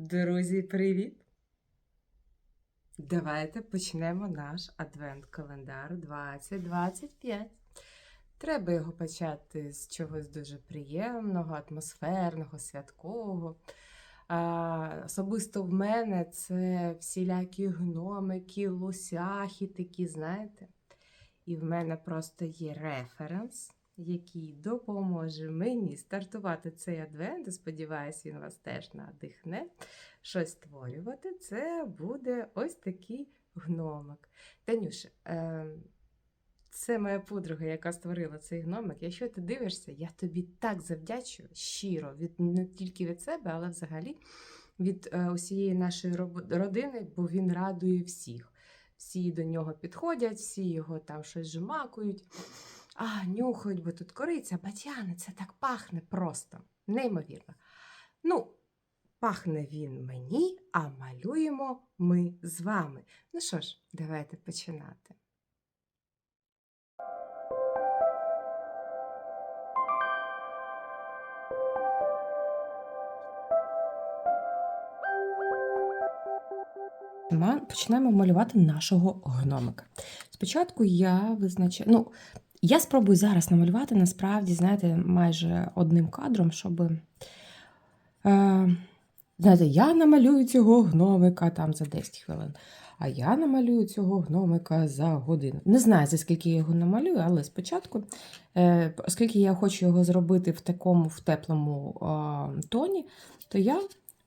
Друзі, привіт! Давайте почнемо наш адвент-календар 2025. Треба його почати з чогось дуже приємного, атмосферного, святкового. А, особисто в мене це всілякі гномики, лосяхи такі, знаєте. І в мене просто є референс, який допоможе мені стартувати цей адвент. Сподіваюсь, він вас теж надихне щось створювати. Це буде ось такий гномик. Танюша, е, це моя подруга, яка створила цей гномик. Якщо ти дивишся, я тобі так завдячую щиро, від, не тільки від себе, але взагалі від е, усієї нашої родини, бо він радує всіх. Всі до нього підходять, всі його там щось жмакують, а, нюхають, бо тут кориця, батяни, це так пахне просто, неймовірно. Ну, пахне він мені, а малюємо ми з вами. Ну що ж, давайте починати. Ма- Почнемо малювати нашого гномика. Спочатку я визначаю. Ну, я спробую зараз намалювати, насправді, знаєте, майже одним кадром, щоб. Е, знаєте, я намалюю цього гномика там за 10 хвилин, а я намалюю цього гномика за годину. Не знаю, за скільки я його намалюю, але спочатку, е, оскільки я хочу його зробити в такому в теплому е, тоні, то я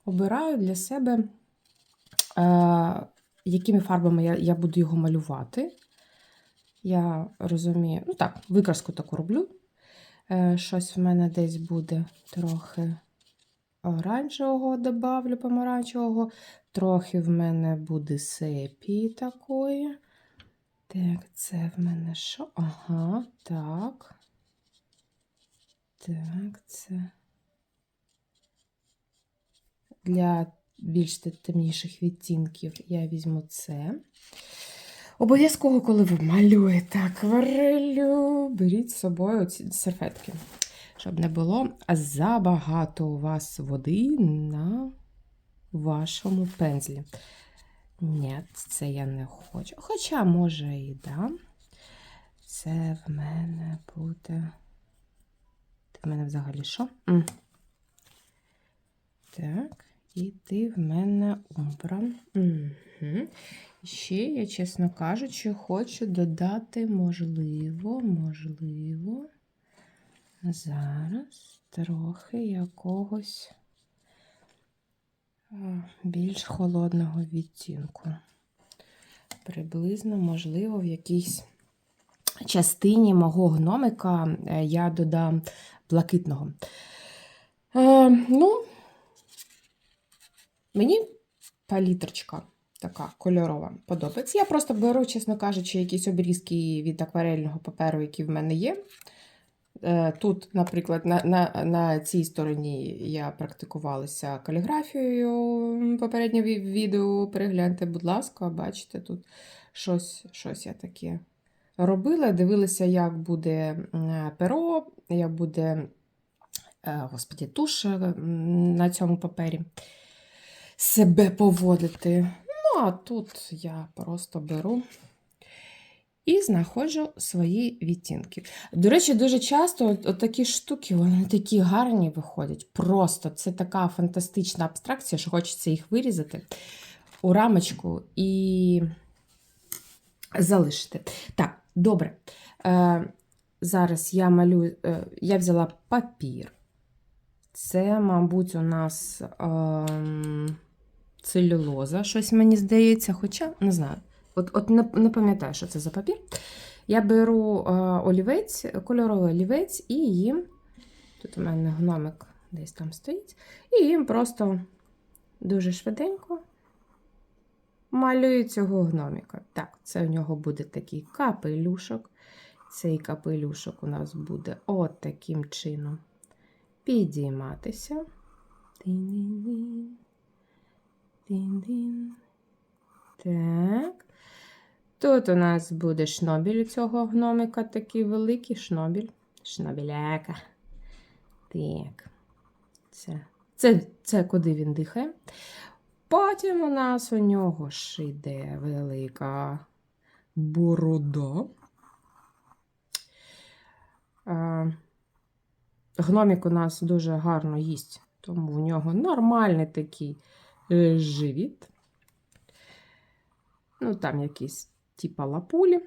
обираю для себе е, якими фарбами я, я буду його малювати. Я розумію, ну так, викраску таку роблю. Е, щось в мене десь буде трохи оранжевого добавлю, помаранчевого. Трохи в мене буде сепії такої. Так, це в мене що? Ага, так. Так, це. Для більш темніших відтінків я візьму це. Обов'язково, коли ви малюєте акварелью, беріть з собою ці серветки, щоб не було забагато у вас води на вашому пензлі. Ні, це я не хочу. Хоча, може, і да. Це в мене буде. Ти в мене взагалі що? М. Так. І ти в мене умбра. Угу. Ще я, чесно кажучи, хочу додати, можливо, можливо, зараз трохи якогось більш холодного відтінку. Приблизно, можливо, в якійсь частині мого гномика е, я додам блакитного. Е, ну, Мені палітрочка така кольорова подобається. Я просто беру, чесно кажучи, якісь обрізки від акварельного паперу, які в мене є. Е, Тут, наприклад, на на, на цій стороні я практикувалася каліграфією. Попереднє відео перегляньте, будь ласка, бачите, тут щось, щось я таке робила. Дивилася, як буде перо, як буде е, господі, туш е, на цьому папері себе поводити. А тут я просто беру і знаходжу свої відтінки. До речі, дуже часто от, такі штуки, вони такі гарні виходять. Просто це така фантастична абстракція, що хочеться їх вирізати у рамочку і залишити. Так, добре. Е, зараз я малюю, е, я взяла папір. Це, мабуть, у нас ем, целюлоза, щось мені здається, хоча не знаю. От, от не, не пам'ятаю, що це за папір. Я беру е, олівець, кольоровий олівець, і їм. Тут у мене гномик десь там стоїть. І їм просто дуже швиденько малюю цього гноміка. Так, це у нього буде такий капелюшок. Цей капелюшок у нас буде от таким чином підійматися. Тин-дин-дин. Так. Тут у нас буде шнобіль у цього гномика, такий великий шнобіль. Шнобіляка. Так. Це, це, це куди він дихає. Потім у нас у нього ж іде велика борода. Е, Гномік у нас дуже гарно їсть, тому в нього нормальний такий живіт. Ну, там якісь типа лапулі.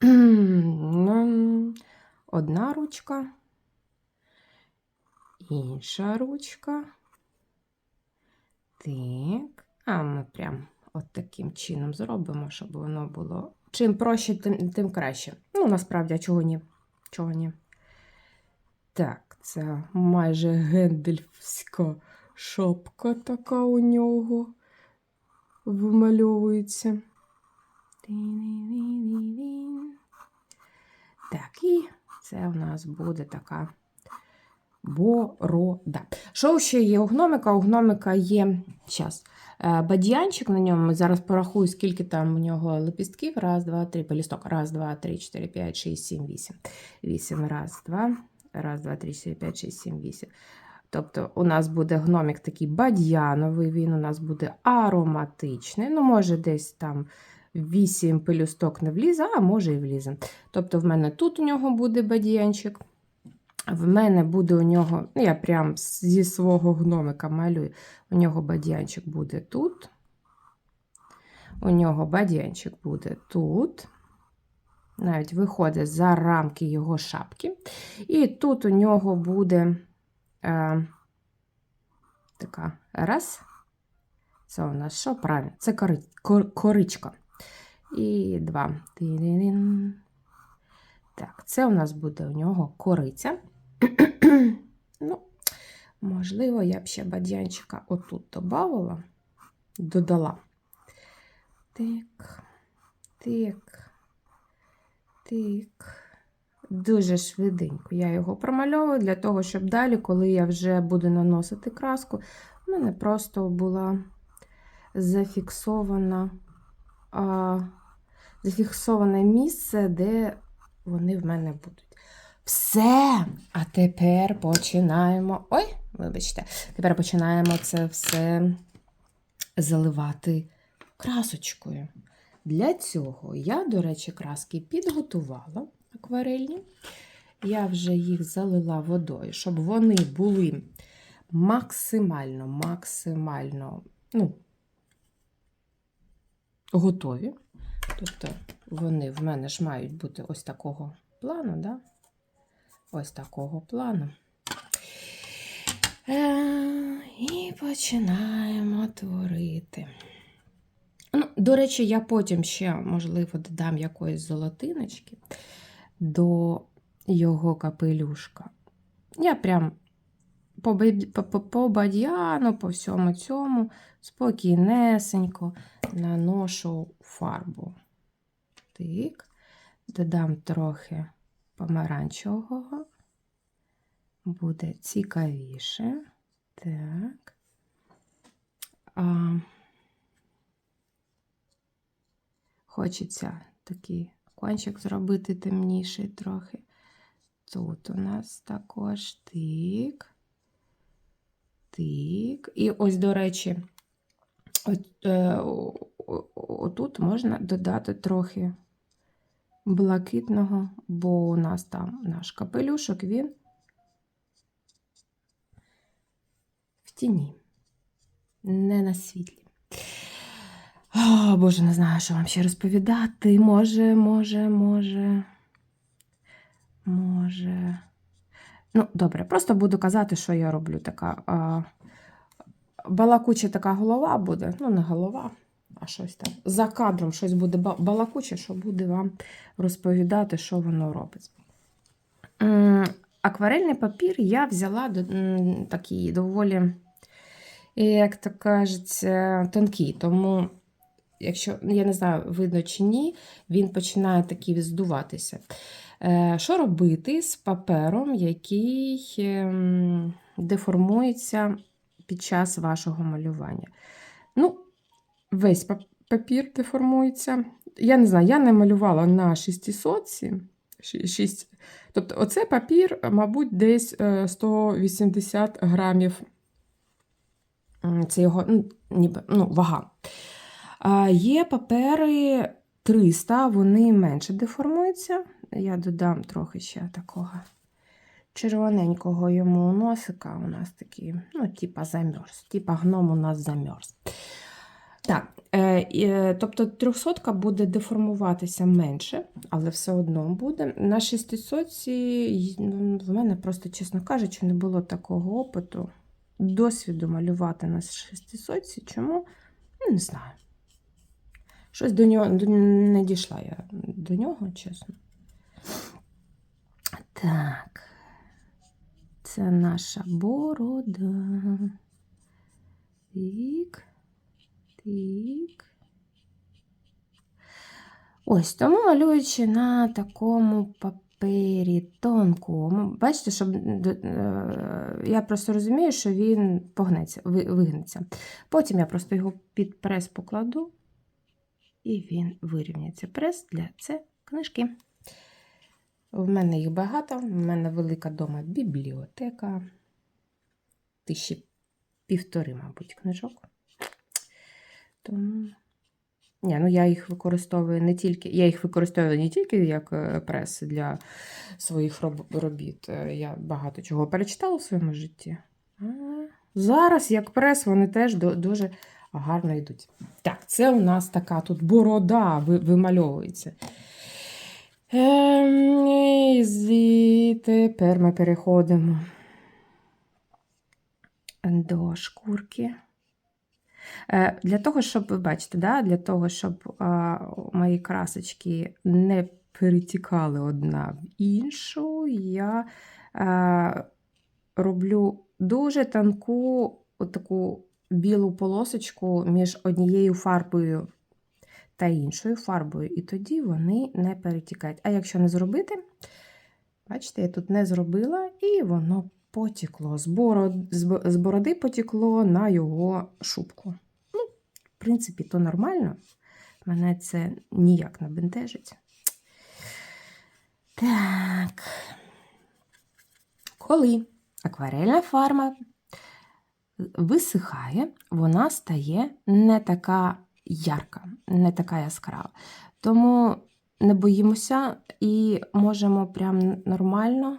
Одна ручка, інша ручка. Так. А ми прям от таким чином зробимо, щоб воно було. Чим проще, тим, тим краще. Ну, насправді, чого ні? Чого ні? Так, це майже гендельфська шапка така у нього вимальовується. Так, і це у нас буде така борода. Що ще є у гномика? У гномика є зараз бадьянчик на ньому. Зараз порахую, скільки там у нього лепістків. Раз, два, три, пелісток. Раз, два, три, чотири, п'ять, шість, сім, вісім. Вісім, раз, два. Раз, два, три, чотири, п'ять, шість, сім, вісім. Тобто у нас буде гномик такий бадьяновий, він у нас буде ароматичний. Ну, може, десь там 8 пелюсток не влізе, а може і влізе. Тобто, в мене тут у нього буде бадьянчик. В мене буде у нього, ну, я прям зі свого гномика малюю. У нього бадьянчик буде тут. У нього бадьянчик буде тут. Навіть виходить за рамки його шапки. І тут у нього буде е, така раз. Це у нас що? Правильно, це кори, кор, коричка. І два. Так, це у нас буде у нього кориця. ну, можливо, я б ще бадьянчика отут додавала, додала. Так, так, так. Дуже швиденько я його промальовую для того, щоб далі, коли я вже буду наносити краску, в мене просто була зафіксована, а, зафіксоване місце, де вони в мене будуть. Все. А тепер починаємо. Ой, вибачте, тепер починаємо це все заливати красочкою. Для цього я, до речі, краски підготувала акварельні. Я вже їх залила водою, щоб вони були максимально, максимально ну, готові. Тобто вони в мене ж мають бути ось такого плану, да? ось такого плану. Е, І починаємо творити. Ну, До речі, я потім ще, можливо, додам якоїсь золотиночки до його капелюшка. Я прям по, бадьяну, по всьому цьому спокійнесенько наношу фарбу. Так, додам трохи помаранчевого, буде цікавіше. Так. А, Хочеться такий кончик зробити темніший трохи. Тут у нас також тик. Тик. І ось, до речі, от, е, отут можна додати трохи блакитного, бо у нас там наш капелюшок, він в тіні, не на світлі. О, Боже, не знаю, що вам ще розповідати. Може, може, може. Може. Ну, добре, просто буду казати, що я роблю така. А, балакуча така голова буде. Ну, не голова, а щось там. За кадром щось буде балакуче, що буде вам розповідати, що воно робить. Акварельний папір я взяла такий доволі, як то кажеться, тонкий. Тому, якщо, я не знаю, видно чи ні, він починає такий здуватися. Е, що робити з папером, який ем, деформується під час вашого малювання? Ну, весь папір деформується. Я не знаю, я не малювала на 600. 6. Тобто, оце папір, мабуть, десь 180 е, грамів Це його ну, ніби, ну, вага. Є папери 300, вони менше деформуються. Я додам трохи ще такого червоненького йому носика. У нас такий, ну, типа замерз. Типа гном у нас замерз. Так, е, е, тобто 300 буде деформуватися менше, але все одно буде. На 600 в мене просто, чесно кажучи, не було такого опиту, досвіду малювати на 600. Чому? Ну, Не знаю. Щось до нього до, не дійшла я до нього, чесно. Так. Це наша борода. Тик. Тик. Ось тому малюючи на такому папері тонкому. Бачите, щоб е, я просто розумію, що він погнеться, вигнеться. Потім я просто його під прес покладу, і він вирівняється. Прес для це книжки. В мене їх багато, в мене велика дома бібліотека. Тисячі півтори, мабуть, книжок. Тому. Ні, ну я їх використовую не тільки. Я їх використовую не тільки як е, прес для своїх робіт. Е, Я багато чого перечитала в своєму житті. А зараз, як прес, вони теж дуже гарно йдуть. Так, це у нас така тут борода ви- вимальовується. Ем, і тепер ми переходимо до шкурки. Е, Для того, щоб ви бачите, да, для того, щоб а, мої красочки не перетікали одна в іншу, я а, роблю дуже тонку таку білу полосочку між однією фарбою та іншою фарбою, і тоді вони не перетікають. А якщо не зробити, бачите, я тут не зробила, і воно потікло. З бороди, потікло на його шубку. Ну, в принципі, то нормально. Мене це ніяк не бентежить. Так. Коли акварельна фарба висихає, вона стає не така ярка, не така яскрава. Тому не боїмося і можемо прям нормально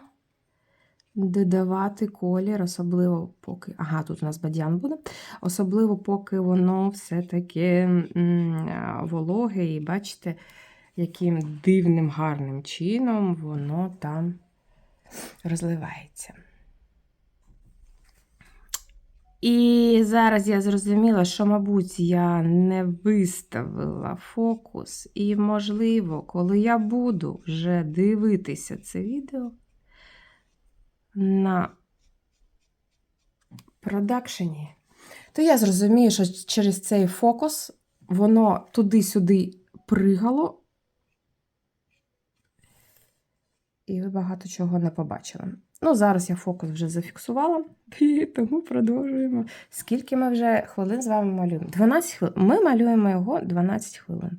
додавати колір, особливо поки. Ага, тут у нас бадян буде. Особливо, поки воно все таке вологе, і бачите, яким дивним гарним чином воно там розливається. І зараз я зрозуміла, що, мабуть, я не виставила фокус, і, можливо, коли я буду вже дивитися це відео на продакшені, то я зрозумію, що через цей фокус воно туди-сюди пригало, і ви багато чого не побачили. Ну, зараз я фокус вже зафіксувала, і тому продовжуємо. Скільки ми вже хвилин з вами малюємо? 12 хвилин. Ми малюємо його 12 хвилин.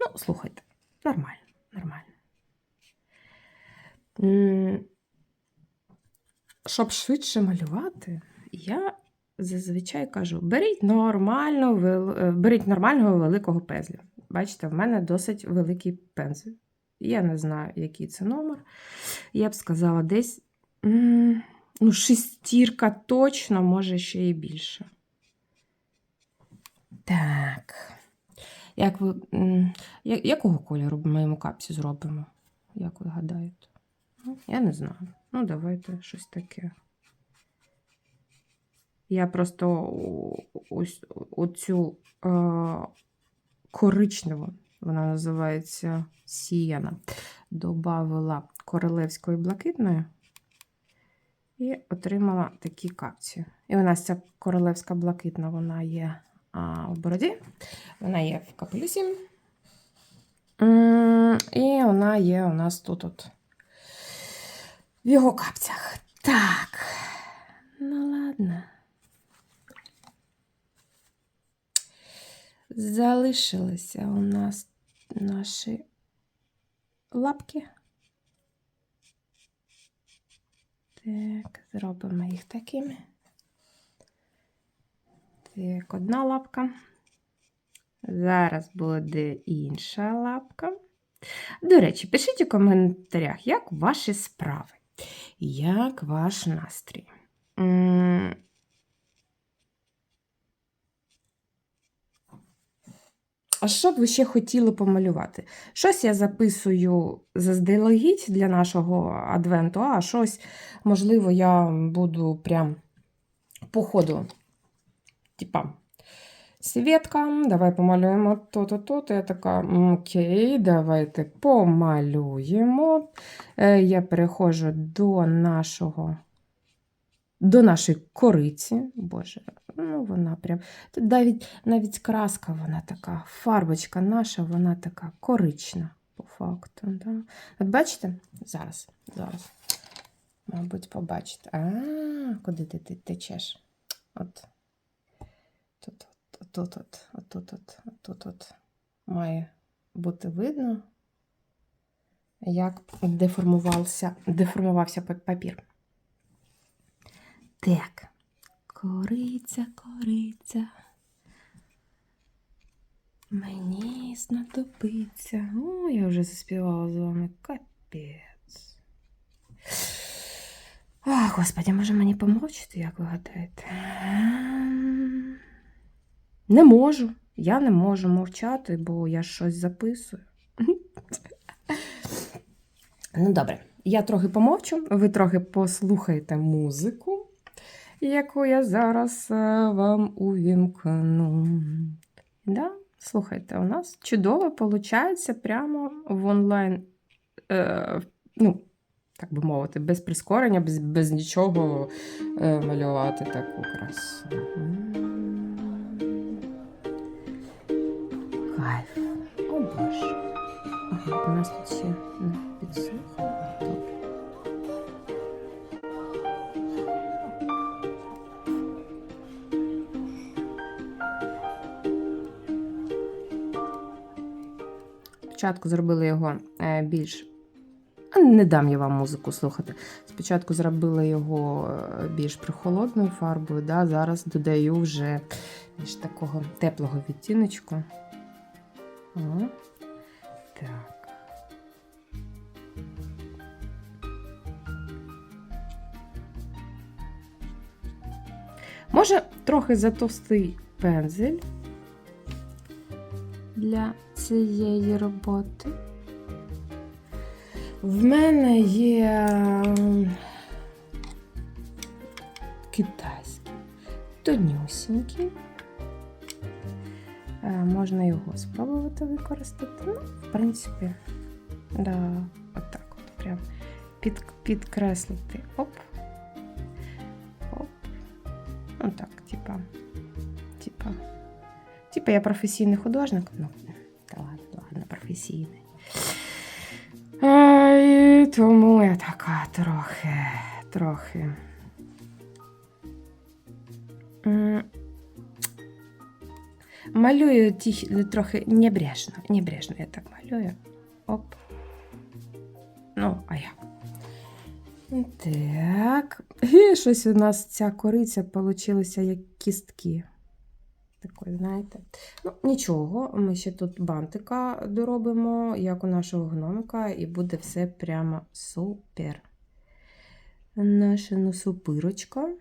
Ну, слухайте, нормально, нормально. Щоб швидше малювати, я зазвичай кажу: беріть нормально, вел- беріть нормального великого пензля. Бачите, в мене досить великий пензель. Я не знаю, який це номер. Я б сказала, десь ну, шестірка точно, може ще і більше. Так. Як ви, я- якого кольору ми йому капці зробимо? Як ви гадаєте? Ну, Я не знаю. Ну, давайте щось таке. Я просто ось оцю е, коричневу, вона називається сіяна, добавила королевської блакитної і отримала такі капці. І у нас ця королевська блакитна, вона є а, в бороді, вона є в капелюсі. І вона є у нас тут от в його капцях. Так. Ну ладно. Залишилися у нас наші лапки. Так, зробимо їх такими. Так, одна лапка. Зараз буде інша лапка. До речі, пишіть у коментарях, як ваші справи, як ваш настрій. А що б ви ще хотіли помалювати? Щось я записую заздалегідь для нашого адвенту, а щось, можливо, я буду прям по ходу. Типа, Світка, давай помалюємо то-то, то-то. Я така, окей, давайте помалюємо. Е, Я переходжу до нашого, до нашої кориці. Боже, ну вона прям. Тут навіть, навіть краска, вона така, фарбочка наша, вона така корична, по факту. Да? От бачите? Зараз, зараз. Мабуть, побачите. А, куди ти, ти течеш? От. Тут, от, тут, от, отут, от, отут, от має бути видно, як деформувався, деформувався папір. Так. Кориця, кориця. Мені знадобиться. О, я вже заспівала з вами. Капець. А, господи, може мені помовчити, як ви гадаєте? Ем, Не можу. Я не можу мовчати, бо я щось записую. Ну, добре, я трохи помовчу, ви трохи послухайте музику, яку я зараз е, вам увімкну. Да? Слухайте, у нас чудово виходить прямо в онлайн, е, ну, так би мовити, без прискорення, без, без нічого е, малювати таку красу. Кайф. О боже. Ага, у нас тут ще не Спочатку зробили його е, більш. А Не дам я вам музику слухати. Спочатку зробила його е, більш прохолодною фарбою, да? зараз додаю вже більш такого теплого відтіночку. О, так. Може, трохи затовстий пензель для цієї роботи. В мене є китайський, тонюсінький. Е, Можна його спробувати використати. Ну, в принципі, да, отак от прям під, підкреслити. Оп. Оп. Так, типа. Типа. Типа я професійний художник. Ну, та ладно, ладно, професійний. І тому я така трохи, трохи. Малюю ті, трохи небрежно. Небрежно я так малюю. Оп. Ну, а як? Так. І щось у нас ця кориця получилася як кістки. Такої, знаєте. Ну, нічого, ми ще тут бантика доробимо, як у нашого гномика, і буде все прямо супер. Наша носопирочка.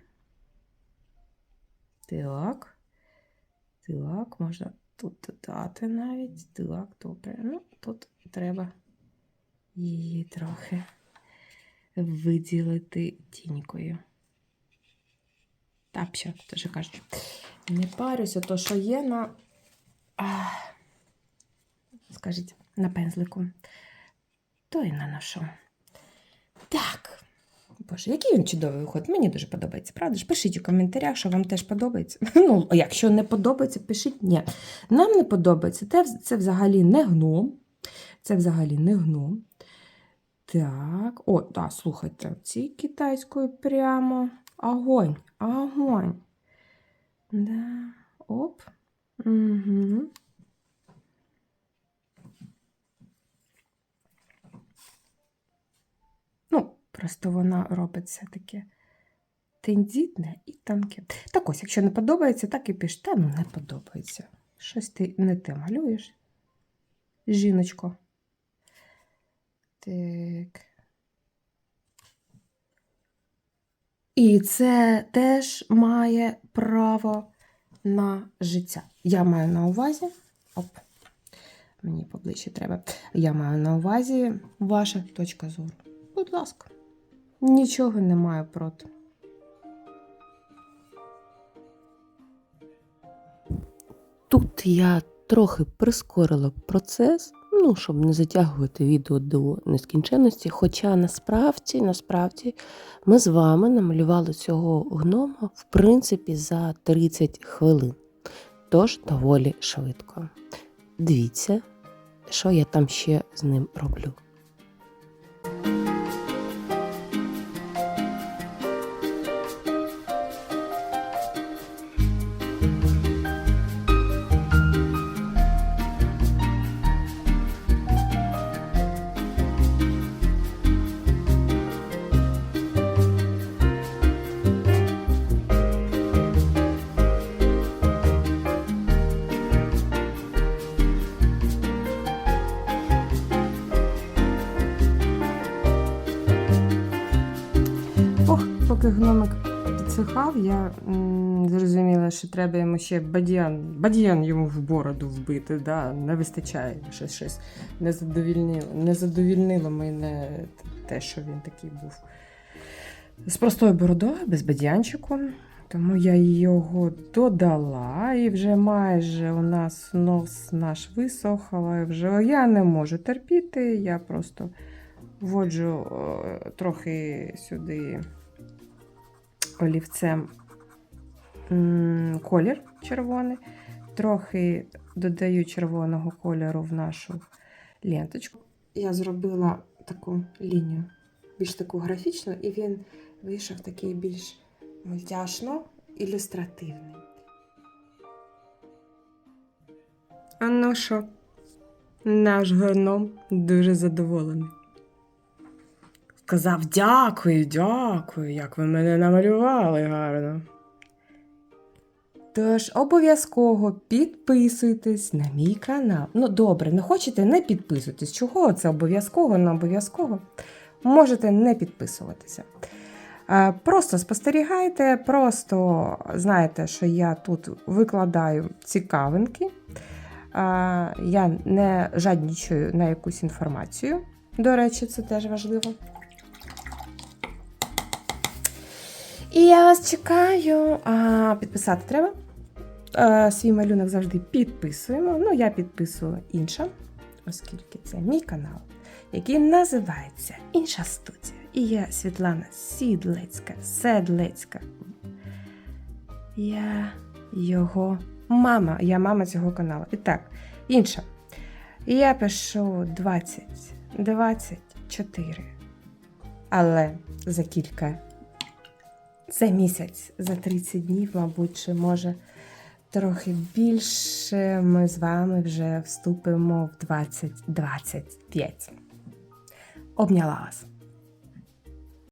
Так. Так, можна тут додати навіть. Так, добре. Ну, тут треба її трохи виділити тінькою. Та, ще, теж кажуть. Не парюся, то що є на. А, скажіть, на пензлику. То і наношу. Так. Боже, який він чудовий виход. Мені дуже подобається, правда ж? Пишіть у коментарях, що вам теж подобається. Ну, якщо не подобається, пишіть ні. Нам не подобається. Це, це взагалі не гном. Це взагалі не гном. Так, о, так, слухайте, ці китайською прямо. Огонь, огонь. Да. Оп. Угу. Ну, просто вона робить все таке тендітне і танке. Так ось, якщо не подобається, так і пиш. Та ну не подобається. Щось ти не те малюєш. Жіночко. Так. І це теж має право на життя. Я маю на увазі. Оп, мені поближче треба. Я маю на увазі ваша точка зору. Будь ласка, нічого не маю проти. Тут я трохи прискорила процес, ну, щоб не затягувати відео до нескінченності. Хоча насправді, насправді ми з вами намалювали цього гнома в принципі за 30 хвилин. Тож доволі швидко. Дивіться, що я там ще з ним роблю. Підсихав, я зрозуміла, що треба йому ще бадьян, бадьян йому в бороду вбити. Да? Не вистачає щось, щось не задовільнило, не задовільнило мене те, що він такий був. З простою бородою, без бадьянчику. Тому я його додала, і вже майже у нас нос наш висох, але вже я не можу терпіти. Я просто вводжу е, трохи сюди олівцем колір червоний, трохи додаю червоного кольору в нашу ленточку. Я зробила таку лінію, більш таку графічну, і він вийшов такий більш мультяшно ілюстративний. А ну що, наш геном дуже задоволений. Сказав дякую, дякую, як ви мене намалювали гарно. Тож обов'язково підписуйтесь на мій канал. Ну, добре, не хочете, не підписуйтесь. Чого це обов'язково, не обов'язково? Можете не підписуватися. Е, Просто спостерігайте, просто знаєте, що я тут викладаю цікавинки. Е, Я не жаднічую на якусь інформацію. До речі, це теж важливо. І я вас чекаю. А, підписати треба. Е, свій малюнок завжди підписуємо. Ну, я підписую інша, оскільки це мій канал, який називається Інша студія. І я Світлана Сідлецька, Седлецька. Я його мама. Я мама цього каналу. І так, інша. Я пишу 20, 24. Але за кілька за місяць, за 30 днів, мабуть, чи може трохи більше ми з вами вже вступимо в 2025. Обняла вас.